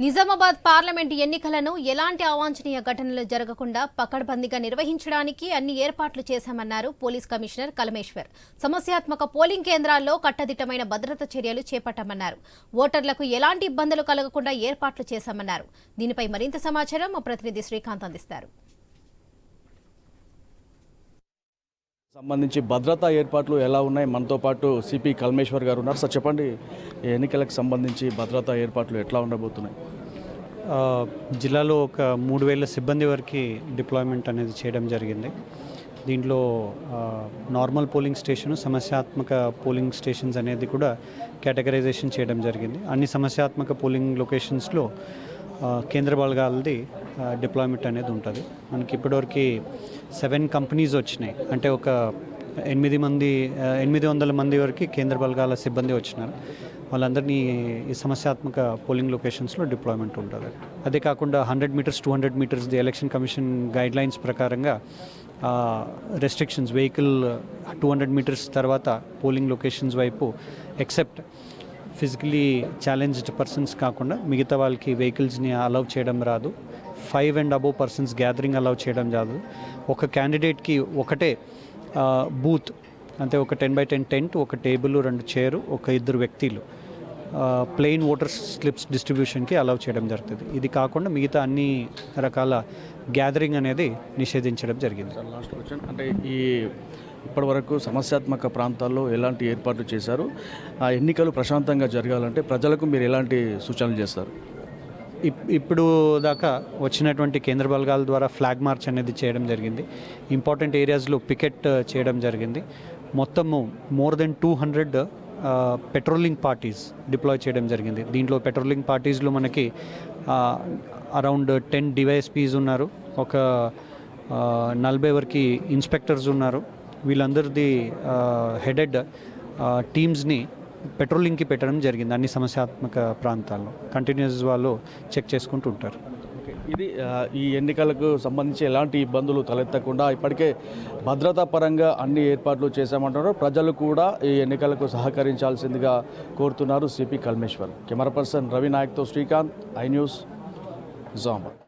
Nizamabad parliament ఎన్నికలను ఎలాంటి అవాంఛనీయ ఘటనలు జరగకుండా పకడ్బందీగా నిర్వహించడానికి అన్ని ఏర్పాట్లు చేశామన్నారు పోలీస్ కమిషనర్ కలమేశ్వర్. సమస్యాత్మక పోలింగ్ కేంద్రాల్లో కట్టదిట్టమైన భద్రత చర్యలు చేపట్టామన్నారు. ఓటర్లకు ఎలాంటి ఇబ్బందులు కలగకుండా ఏర్పాట్లు చేశామన్నారు. దీనిపై మరింత సమాచారం మా ప్రతినిధి శ్రీకాంత్ అందిస్తారు. సంబంధించి భద్రతా ఏర్పాట్లు ఎలా ఉన్నాయి? మనతో పాటు సిపి కల్మేశ్వర్ గారు ఉన్నారు. సార్ చెప్పండి ఎన్నికలకు సంబంధించి భద్రతా ఏర్పాట్లు ఎట్లా ఉండబోతున్నాయి? జిల్లాలో ఒక మూడు వేల సిబ్బంది వరకు డిప్లాయ్మెంట్ అనేది చేయడం జరిగింది. దీంట్లో నార్మల్ పోలింగ్ స్టేషన్ సమస్యాత్మక పోలింగ్ స్టేషన్స్ అనేది కూడా కేటగరైజేషన్ చేయడం జరిగింది. అన్ని సమస్యాత్మక పోలింగ్ లొకేషన్స్లో కేంద్ర బలగాలది డిప్లాయ్మెంట్ అనేది ఉంటుంది. మనకి ఇప్పటివరకు సెవెన్ కంపెనీస్ వచ్చినాయి. అంటే ఒక ఎనిమిది మంది ఎనిమిది వందల మంది వరకు కేంద్ర బలగాల సిబ్బంది వచ్చినారు. వాళ్ళందరినీ ఈ సమస్యాత్మక పోలింగ్ లొకేషన్స్లో డిప్లాయ్మెంట్ ఉంటుంది. అదే కాకుండా hundred metres two hundred metres the election commission guidelines ప్రకారంగా restrictions vehicle two hundred metres తర్వాత పోలింగ్ లొకేషన్స్ వైపు ఎక్సెప్ట్ ఫిజికలీ ఛాలెంజ్డ్ పర్సన్స్ కాకుండా మిగతా వాళ్ళకి వెహికల్స్ని అలౌ చేయడం రాదు. Five and above persons gathering allow చేయడం రాదు. ఒక క్యాండిడేట్కి ఒకటే బూత్ అంటే ఒక టెన్ బై టెన్ టెంట్ ఒక టేబుల్ రెండు చైరు ఒక ఇద్దరు వ్యక్తులు. ప్లెయిన్ ఓటర్ స్లిప్స్ డిస్ట్రిబ్యూషన్కి అలౌ చేయడం జరుగుతుంది. ఇది కాకుండా మిగతా అన్ని రకాల గ్యాదరింగ్ అనేది నిషేధించడం జరిగింది. లాస్ట్ క్వశ్చన్ అంటే ఈ ఇప్పటి వరకు సమస్యాత్మక ప్రాంతాల్లో ఎలాంటి ఏర్పాట్లు చేశారు? ఆ ఎన్నికలు ప్రశాంతంగా జరగాలంటే ప్రజలకు మీరు ఎలాంటి సూచనలు చేస్తారు? ఇప్- ఇప్పుడు దాకా వచ్చినటువంటి కేంద్ర బలగాల ద్వారా ఫ్లాగ్ మార్చ్ అనేది చేయడం జరిగింది. ఇంపార్టెంట్ ఏరియాస్లో పికెట్ చేయడం జరిగింది. మొత్తము more than two hundred patrolling parties deploy చేయడం జరిగింది. దీంట్లో పెట్రోలింగ్ పార్టీస్లో మనకి అరౌండ్ టెన్ డివైఎస్పీస్ ఉన్నారు. ఒక నలభై వరకు ఇన్స్పెక్టర్స్ ఉన్నారు. వీళ్ళందరిది హెడెడ్ టీమ్స్ని పెట్రోలింగ్కి పెట్టడం జరిగింది అన్ని సమస్యాత్మక ప్రాంతాల్లో. కంటిన్యూస్ వాళ్ళు చెక్ చేసుకుంటూ ఉంటారు. ఇది ఈ ఎన్నికలకు సంబంధించి ఎలాంటి ఇబ్బందులు తలెత్తకుండా ఇప్పటికే భద్రతా పరంగా అన్ని ఏర్పాట్లు చేశామంటున్నారు. ప్రజలు కూడా ఈ ఎన్నికలకు సహకరించాల్సిందిగా కోరుతున్నారు CP Kalmeshwar. Camera person Ravi నాయక్తో Srikanth I news Nizamabad.